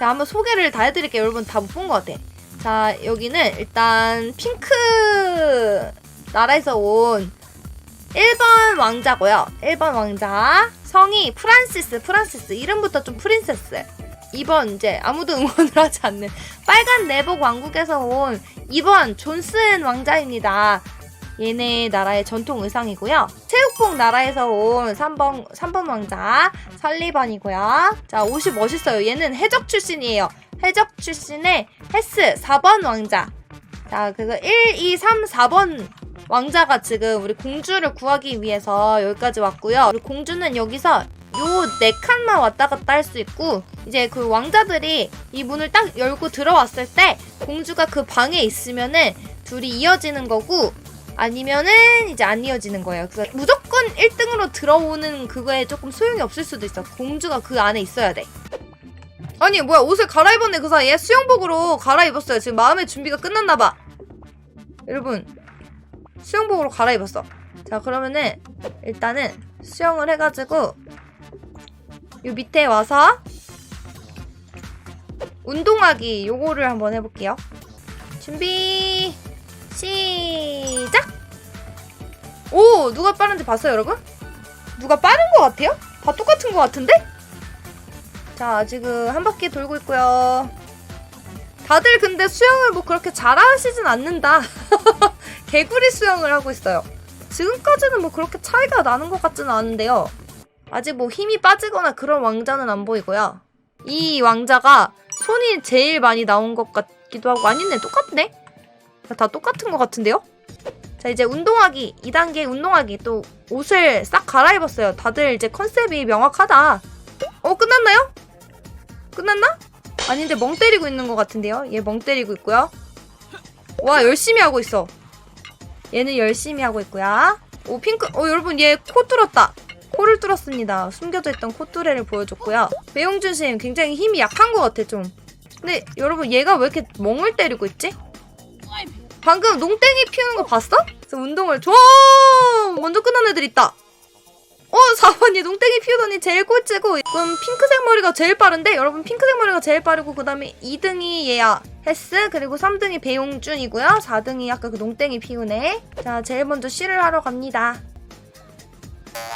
제가 한번 소개를 다 해드릴게요. 여러분 다 못 본 것 같아. 자, 여기는 일단 핑크 나라에서 온 1번 왕자고요. 1번 왕자. 성이 프란시스, 프란시스. 이름부터 좀 프린세스. 2번 이제 아무도 응원을 하지 않는 빨간 내복 왕국에서 온 2번 존슨 왕자입니다. 얘네 나라의 전통 의상이고요. 체육복 나라에서 온 3번, 3번 왕자 설리번이고요. 자, 옷이 멋있어요. 얘는 해적 출신이에요. 해적 출신의 헤스 4번 왕자. 자, 그래서 1, 2, 3, 4번 왕자가 지금 우리 공주를 구하기 위해서 여기까지 왔고요. 우리 공주는 여기서 요네 칸만 왔다 갔다 할 수 있고 이제 그 왕자들이 이 문을 딱 열고 들어왔을 때 공주가 그 방에 있으면은 둘이 이어지는 거고 아니면은 이제 안 이어지는 거예요. 그래서 무조건 1등으로 들어오는 그거에 조금 소용이 없을 수도 있어. 공주가 그 안에 있어야 돼. 아니 뭐야 옷을 갈아입었네 그 사이에 수영복으로 갈아입었어요. 지금 마음의 준비가 끝났나 봐. 여러분 수영복으로 갈아입었어. 자 그러면은 일단은 수영을 해가지고 요 밑에 와서 운동하기 요거를 한번 해볼게요. 준비 시작. 오 누가 빠른지 봤어요 여러분? 누가 빠른 것 같아요? 다 똑같은 것 같은데? 자 지금 한 바퀴 돌고 있고요. 다들 근데 수영을 뭐 그렇게 잘하시진 않는다. 개구리 수영을 하고 있어요. 지금까지는 뭐 그렇게 차이가 나는 것 같지는 않은데요. 아직 뭐 힘이 빠지거나 그런 왕자는 안 보이고요. 이 왕자가 손이 제일 많이 나온 것 같기도 하고 아니네 똑같네. 다 똑같은 것 같은데요? 자 이제 운동하기 2단계 운동하기 또 옷을 싹 갈아입었어요. 다들 이제 컨셉이 명확하다. 어 끝났나요? 끝났나? 아닌데 멍 때리고 있는 것 같은데요. 얘 멍 때리고 있고요. 와 열심히 하고 있어. 얘는 열심히 하고 있고요. 오 핑크 어 여러분 얘 코 뚫었다. 코를 뚫었습니다. 숨겨져 있던 콧뚜레를 보여줬고요. 배용준 씨 굉장히 힘이 약한 것 같아 좀. 근데 여러분 얘가 왜 이렇게 멍을 때리고 있지? 방금 농땡이 피우는 거 봤어? 그래서 운동을 좋아 먼저 끝난 애들 있다. 어 4번이 농땡이 피우더니 제일 꼴찌고 그럼 핑크색 머리가 제일 빠른데 여러분 핑크색 머리가 제일 빠르고 그 다음에 2등이 얘야 헬스 그리고 3등이 배용준이고요 4등이 아까 그 농땡이 피운 애자 제일 먼저 쉬를 하러 갑니다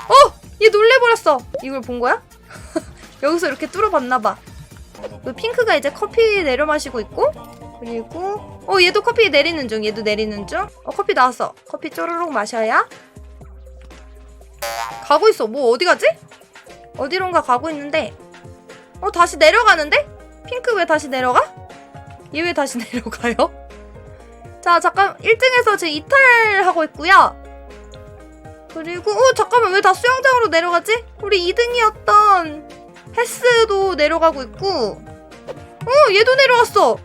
어! 얘 놀래버렸어 이걸 본 거야? 여기서 이렇게 뚫어봤나봐 그 핑크가 이제 커피 내려 마시고 있고 그리고 어 얘도 커피 내리는 중 얘도 내리는 중어 커피 나왔어 커피 쪼르륵 마셔야 가고 있어 뭐 어디 가지? 어디론가 가고 있는데 어 다시 내려가는데? 핑크 왜 다시 내려가? 얘 왜 다시 내려가요? 자 잠깐 1등에서 지금 이탈하고 있고요 그리고 어 잠깐만 왜 다 수영장으로 내려가지? 우리 2등이었던 헬스도 내려가고 있고 어 얘도 내려왔어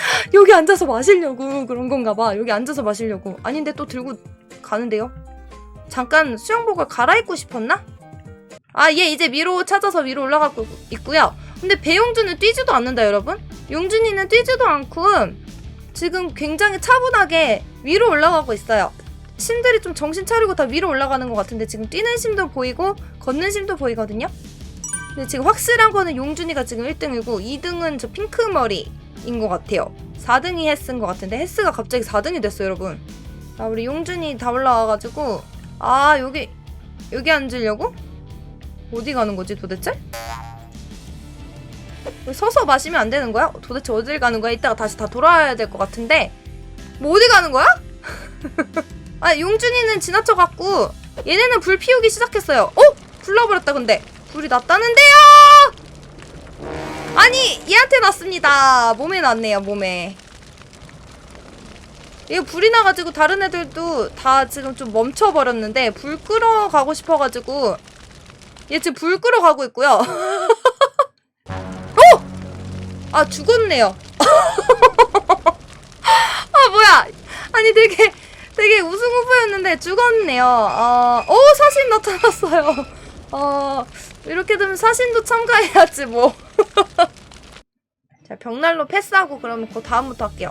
여기 앉아서 마시려고 그런 건가 봐. 여기 앉아서 마시려고. 아닌데 또 들고 가는데요? 잠깐 수영복을 갈아입고 싶었나? 아 얘 이제 위로 찾아서 위로 올라가고 있고요. 근데 배용준은 뛰지도 않는다 여러분. 용준이는 뛰지도 않고 지금 굉장히 차분하게 위로 올라가고 있어요. 신들이 좀 정신 차리고 다 위로 올라가는 것 같은데 지금 뛰는 심도 보이고 걷는 심도 보이거든요. 근데 지금 확실한 거는 용준이가 지금 1등이고 2등은 저 핑크 머리인 것 같아요. 4등이 헬스인 것 같은데 헬스가 갑자기 4등이 됐어요, 여러분. 아, 우리 용준이 다 올라와가지고 아 여기 여기 앉으려고? 어디 가는 거지 도대체? 서서 마시면 안 되는 거야? 도대체 어딜 가는 거야? 이따가 다시 다 돌아와야 될 것 같은데 뭐 어디 가는 거야? 아 용준이는 지나쳐갖고 얘네는 불 피우기 시작했어요. 어? 불 나버렸다 근데 불이 났다는데요. 아니 얘한테 났습니다. 몸에 났네요 몸에. 얘 불이 나가지고 다른 애들도 다 지금 좀 멈춰버렸는데 불 끄러 가고 싶어가지고 얘 지금 불 끄러 가고 있고요. 어? 아 죽었네요. 아 뭐야? 아니 되게 되게 우승 후보였는데 죽었네요. 어, 오 사신 나타났어요. 어, 이렇게 되면 사신도 참가해야지 뭐. 자 벽난로 패스하고 그러면 그 다음부터 할게요.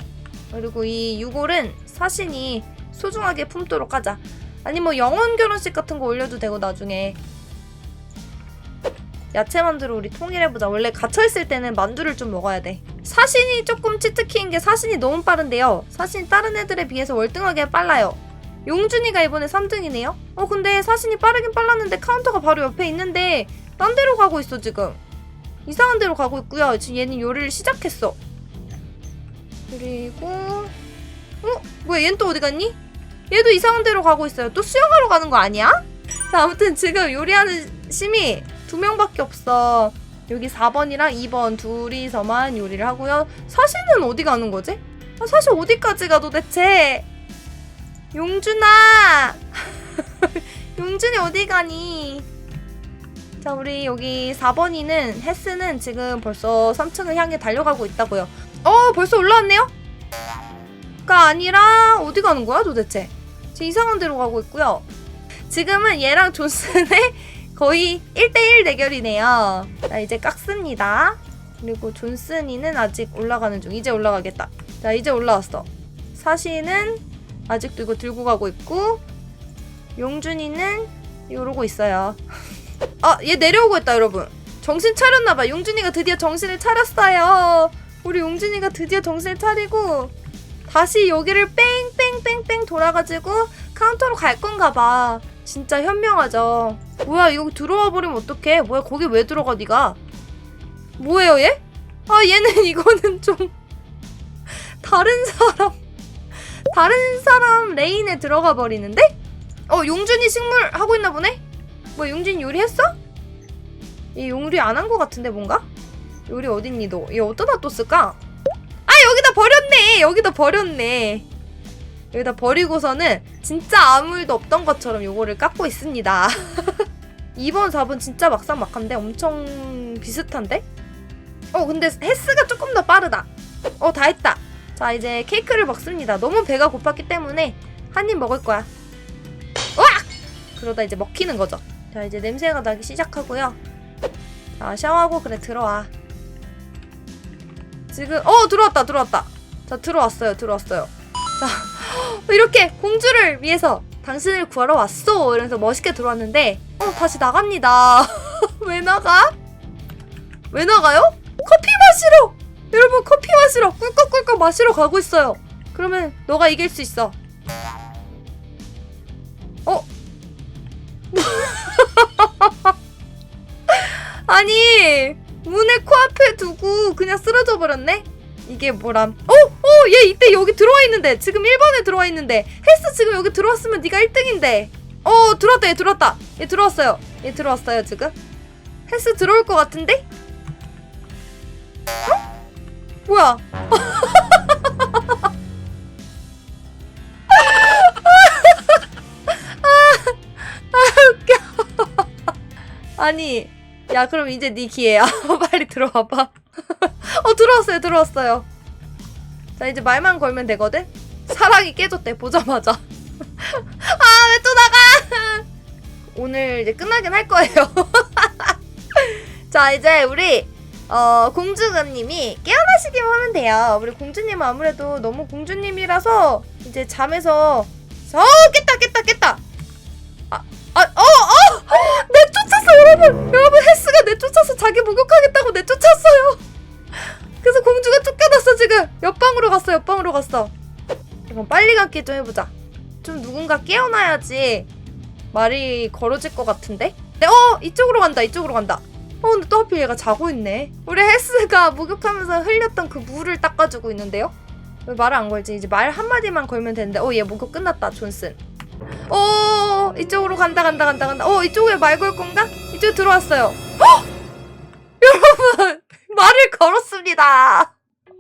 그리고 이 유골은 사신이 소중하게 품도록 하자. 아니 뭐 영원 결혼식 같은 거 올려도 되고 나중에. 야채 만두를 우리 통일해보자. 원래 갇혀있을 때는 만두를 좀 먹어야 돼. 사신이 조금 치트키인 게 사신이 너무 빠른데요. 사신이 다른 애들에 비해서 월등하게 빨라요. 용준이가 이번에 3등이네요. 어 근데 사신이 빠르긴 빨랐는데 카운터가 바로 옆에 있는데 딴 데로 가고 있어 지금. 이상한 데로 가고 있고요. 지금 얘는 요리를 시작했어. 그리고 어? 뭐야 얘는 또 어디 갔니? 얘도 이상한 데로 가고 있어요. 또 수영하러 가는 거 아니야? 자 아무튼 지금 요리하는 심이 두 명밖에 없어. 여기 4번이랑 2번 둘이서만 요리를 하고요. 사실은 어디 가는 거지? 아, 사실 어디까지 가 도대체? 용준아! 용준이 어디 가니? 자, 우리 여기 4번이는 헬스는 지금 벌써 3층을 향해 달려가고 있다고요. 어, 벌써 올라왔네요? 가 아니라 어디 가는 거야 도대체? 지금 이상한 데로 가고 있고요. 지금은 얘랑 존슨의 거의 1대1 대결이네요. 자, 이제 깎습니다. 그리고 존슨이는 아직 올라가는 중. 이제 올라가겠다. 자, 이제 올라왔어. 사시는 아직도 이거 들고 가고 있고, 용준이는 이러고 있어요. 아, 얘 내려오고 있다, 여러분. 정신 차렸나봐. 용준이가 드디어 정신을 차렸어요. 우리 용준이가 드디어 정신을 차리고, 다시 여기를 뺑뺑뺑뺑 돌아가지고 카운터로 갈 건가 봐. 진짜 현명하죠. 뭐야 이거 들어와 버리면 어떡해? 뭐야 거기 왜 들어가 네가? 뭐예요 얘? 아 얘는 이거는 좀 다른 사람 다른 사람 레인에 들어가 버리는데? 어 용준이 식물 하고 있나 보네? 뭐 용준이 요리했어? 얘 요리 안 한 거 같은데 뭔가? 요리 어딨니 너? 얘 어디다 뒀을까? 아 여기다 버렸네 여기다 버렸네 여기다 버리고서는 진짜 아무 일도 없던 것처럼 요거를 깎고 있습니다 2번 4번 진짜 막상막한데 엄청 비슷한데? 어 근데 헬스가 조금 더 빠르다 어 다 했다 자 이제 케이크를 먹습니다 너무 배가 고팠기 때문에 한 입 먹을 거야 와 그러다 이제 먹히는 거죠 자 이제 냄새가 나기 시작하고요. 자 샤워하고 그래 들어와. 지금 어 들어왔다 들어왔다. 자 들어왔어요 들어왔어요. 자 이렇게 공주를 위해서 당신을 구하러 왔어. 이러면서 멋있게 들어왔는데 어 다시 나갑니다. 왜 나가? 왜 나가요? 커피 마시러! 여러분 커피 마시러 꿀꺽꿀꺽 마시러 가고 있어요. 그러면 너가 이길 수 있어. 어? 아니 문을 코앞에 두고 그냥 쓰러져 버렸네? 이게 뭐람? 어? 어? 얘 이때 여기 들어와 있는데 지금 1번에 들어와 있는데 헬스 지금 여기 들어왔으면 네가 1등인데 어 들어왔다 얘 들어왔다 얘 들어왔어요 얘 들어왔어요 지금 헬스 들어올 것 같은데? 어? 뭐야 아니 야 그럼 이제 네 기회야 빨리 들어와봐. 어 들어왔어요 들어왔어요. 자 이제 말만 걸면 되거든? 사랑이 깨졌대 보자마자. 아 왜 또 나가? 오늘 이제 끝나긴 할 거예요. 자 이제 우리 어 공주님이 깨어나시기만 하면 돼요. 우리 공주님은 아무래도 너무 공주님이라서 이제 잠에서 어 깼다 깼다 깼다. 아, 아아어어! 내쫓았어 여러분 여러분 헬스가 내쫓아서 자기 목욕하겠다고 내쫓았어요. 그래서 공주가 쫓겨났어 지금. 옆방으로 갔어 옆방으로 갔어. 그럼 빨리 감기 좀 해보자. 좀 누군가 깨어나야지 말이 걸어질 것 같은데? 네, 어 이쪽으로 간다 이쪽으로 간다. 어 근데 또 하필 얘가 자고 있네. 우리 헬스가 목욕하면서 흘렸던 그 물을 닦아주고 있는데요? 왜 말을 안 걸지? 이제 말 한마디만 걸면 되는데. 어 얘 목욕 끝났다 존슨. 어 이쪽으로 간다 간다 간다 간다. 어 이쪽에 말 걸 건가 이쪽에 들어왔어요 헉! 여러분 말을 걸었습니다.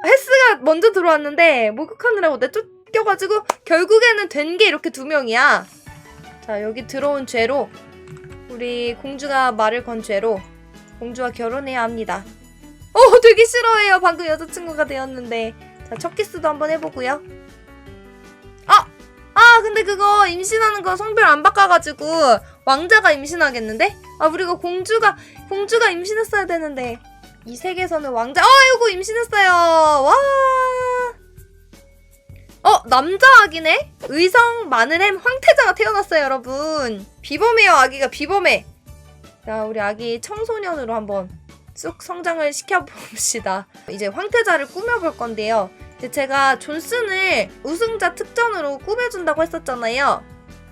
헬스가 먼저 들어왔는데 목욕하느라고 내쫓겨가지고 결국에는 된 게 이렇게 두 명이야. 자 여기 들어온 죄로 우리 공주가 말을 건 죄로 공주와 결혼해야 합니다. 어 되게 싫어해요. 방금 여자친구가 되었는데 자 첫 키스도 한번 해보고요. 아! 아 근데 그거 임신하는 거 성별 안 바꿔가지고 왕자가 임신하겠는데? 아 우리가 공주가 공주가 임신했어야 되는데 이 세계에서는 왕자 아이고 임신했어요 와 어, 남자 아기네? 의성 마늘햄 황태자가 태어났어요, 여러분. 비범해요, 아기가 비범해. 자, 우리 아기 청소년으로 한번 쑥 성장을 시켜봅시다. 이제 황태자를 꾸며볼 건데요. 제가 존슨을 우승자 특전으로 꾸며준다고 했었잖아요.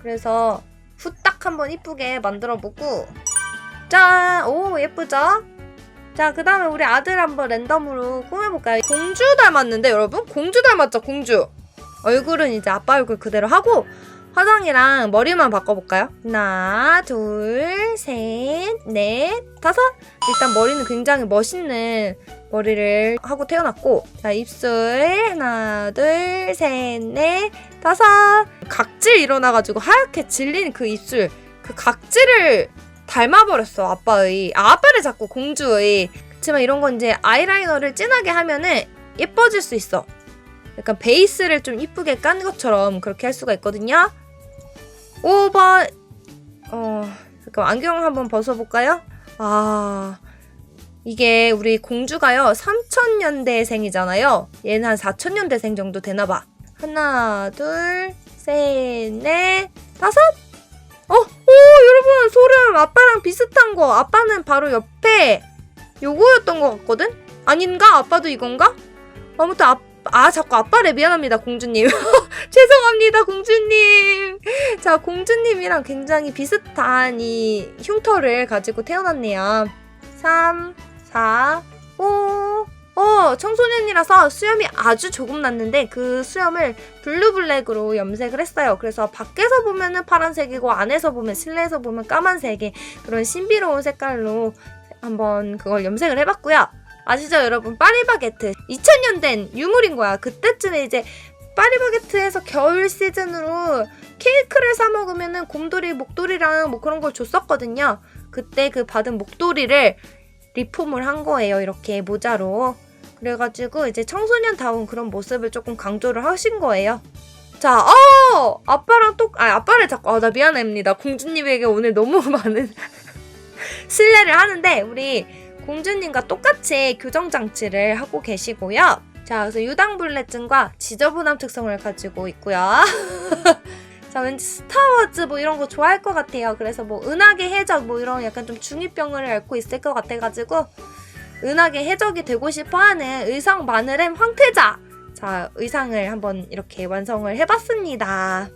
그래서 후딱 한번 이쁘게 만들어보고 짠! 오 예쁘죠? 자, 그 다음에 우리 아들 한번 랜덤으로 꾸며볼까요? 공주 닮았는데, 여러분? 공주 닮았죠, 공주? 얼굴은 이제 아빠 얼굴 그대로 하고, 화장이랑 머리만 바꿔볼까요? 하나, 둘, 셋, 넷, 다섯! 일단 머리는 굉장히 멋있는 머리를 하고 태어났고, 자, 입술, 하나, 둘, 셋, 넷, 다섯! 각질 일어나가지고 하얗게 질린 그 입술, 그 각질을 닮아버렸어 아빠의 아 아빠를 자꾸 공주의 그치만 이런 건 이제 아이라이너를 진하게 하면은 예뻐질 수 있어 약간 베이스를 좀 이쁘게 깐 것처럼 그렇게 할 수가 있거든요 5번 어 잠깐 안경 한번 벗어볼까요 아 이게 우리 공주가요 3000년대생이잖아요 얘는 한 4000년대생 정도 되나봐 하나 둘셋넷 다섯 어, 오, 여러분, 소름. 아빠랑 비슷한 거. 아빠는 바로 옆에 요거였던 것 같거든? 아닌가? 아빠도 이건가? 아무튼, 아, 아, 자꾸 아빠래. 미안합니다, 공주님. 죄송합니다, 공주님. 자, 공주님이랑 굉장히 비슷한 이 흉터를 가지고 태어났네요. 3, 4, 5, 어, 청소년이라서 수염이 아주 조금 났는데 그 수염을 블루블랙으로 염색을 했어요. 그래서 밖에서 보면은 파란색이고 안에서 보면 실내에서 보면 까만색의 그런 신비로운 색깔로 한번 그걸 염색을 해봤고요. 아시죠, 여러분? 파리바게트 2000년 된 유물인 거야. 그때쯤에 이제 파리바게트에서 겨울 시즌으로 케이크를 사 먹으면은 곰돌이 목도리랑 뭐 그런 걸 줬었거든요. 그때 그 받은 목도리를 리폼을 한 거예요. 이렇게 모자로. 그래가지고 이제 청소년다운 그런 모습을 조금 강조를 하신 거예요. 자, 어! 아빠랑 똑, 아, 아빠를 자꾸, 아, 나 미안합니다. 공주님에게 오늘 너무 많은 신뢰를 하는데, 우리 공주님과 똑같이 교정 장치를 하고 계시고요. 자, 그래서 유당불내증과 지저분함 특성을 가지고 있고요. 자, 왠지 스타워즈 뭐 이런 거 좋아할 것 같아요. 그래서 뭐 은하계 해적 뭐 이런 약간 좀 중이병을 앓고 있을 것 같아가지고 은하계 해적이 되고 싶어하는 의성 마늘엠 황태자. 자, 의상을 한번 이렇게 완성을 해봤습니다.